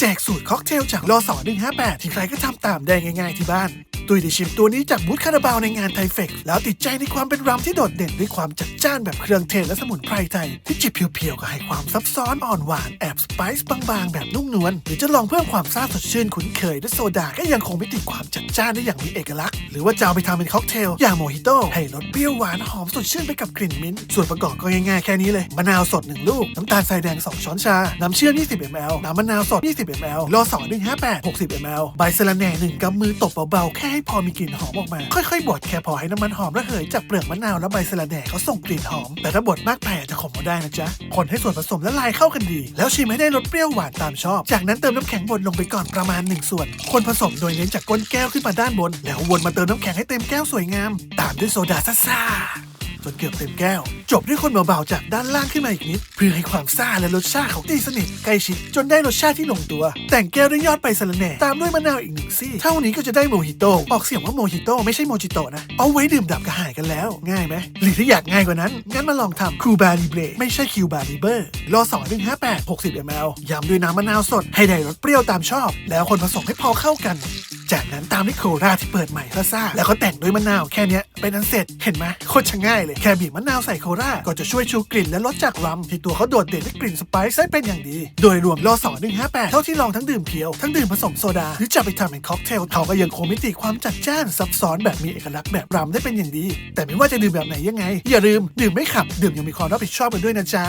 แจกสูตรค็อกเทลจากรอสอ158 ที่ใครก็ทำตามได้ง่าย ๆ ที่บ้าน ตุยได้ชิมตัวนี้จากบูธคาราบาวในงานไทเฟกแล้วติดใจในความเป็นรัมที่โดดเด่นด้วยความจัดจ้านแบบเครื่องเทศและสมุนไพรไทย ที่จิบเพียวๆก็ให้ความซับซ้อนอ่อนหวานแอบสไปซ์บางๆ แบบนุ่มนวลหรือจะลองเพิ่มความซ่าสดชื่นคุ้นเคยด้วยโซดาก็ยังคงไม่ติดความจัดจ้านได้อย่างมีเอกลักษณ์หรือว่าจะเอาไปทำเป็นค็อกเทลอย่างโมฮิโต้ให้รสเปรี้ยวหวานหอมสดชื่นไปกับกลิ่นมิ้นท์ส่วนประกอบก็ง่ายๆแค่นี้เลยมะนาวสดหนึ่งลูก น้ำตาลทรายแดงสองช้อนชา น้ำเชื่อม 20 ml น้ำมะนาวสด 20 ml รอสอ158 60 ml ใบสะระแหน่หนึ่งกำมือตบเบาๆแค่ให้พอมีกลิ่นหอมออกมา ค่อยๆบดแค่พอให้น้ำมันหอมระเหยจากเปลือกมะนาวและใบสะระแหน่เขาส่งกลิ่นหอม แต่ถ้าบดมากไปอาจจะขมเอาได้นะจ๊ะ คนให้ส่วนผสมละลายเข้ากันดี แล้วชิมให้ได้รสเปรี้ยวหวานตามชอบ จากนั้นเติมน้ำแข็งบดลงไปก่อนประมาณ 1 ส่วน คนผสมโดยเน้นจากก้นแก้วขึ้นมาด้านบน แล้ววนมาเติมน้ำแข็งให้เต็มแก้วสวยงาม ตามด้วยโซดาซ่าๆ จนเกือบเต็มแก้ว จบด้วยคนเบาๆจากด้านล่างขึ้นมาอีกนิด เพื่อให้ความซ่าและรสชาติเขาตีสนิทใกล้ชิดจนได้รสชาติที่ลงตัว แต่งแก้วด้วยยอดใบสะระแหน่ตามด้วยมะนาวอีกหนึ่งซี่ เท่านี้ก็จะได้โมฮิโตออกเสียงว่าโมฮิโตไม่ใช่โมจิโตนะ เอาไว้ดื่มดับกระหายกันแล้ว ง่ายไหมหรือถ้าอยากง่ายกว่านั้น งั้นมาลองทำคูบาลิเบรไม่ใช่คิวบาลิเบอร์รอสองหนึ่งห้าแปดหกสิบมลยำด้วยน้ำมะนาวสดให้ได้รสเปรี้ยวตามชอบ แล้วคนผสมให้พอเข้ากัน จากนั้นตามด้วยโคราที่เปิดใหม่ซ่าๆแล้วก็แต่งด้วยมะนาวแค่นี้เป็นอันเสร็จเห็นไหมโคตรง่ายเลยแค่บีบมะนาวใส่โคราก็จะช่วยชูกลิ่นและลดจากรัมที่ตัวเขาโดดเด่นด้วยกลิ่นสไปซ์ได้เป็นอย่างดี โดยรวมรอสอ158 เท่าที่ลองทั้งดื่มเพียว ทั้งดื่มผสมโซดา หรือจะไปทำเป็นค็อกเทลเขาก็ยังคงมิติความจัดจ้านซับซ้อนแบบมีเอกลักษณ์แบบรัมได้เป็นอย่างดี แต่ไม่ว่าจะดื่มแบบไหนยังไง อย่าลืมดื่มไม่ขับดื่มยังมีความรับผิดชอบกันด้วยนะจ๊ะ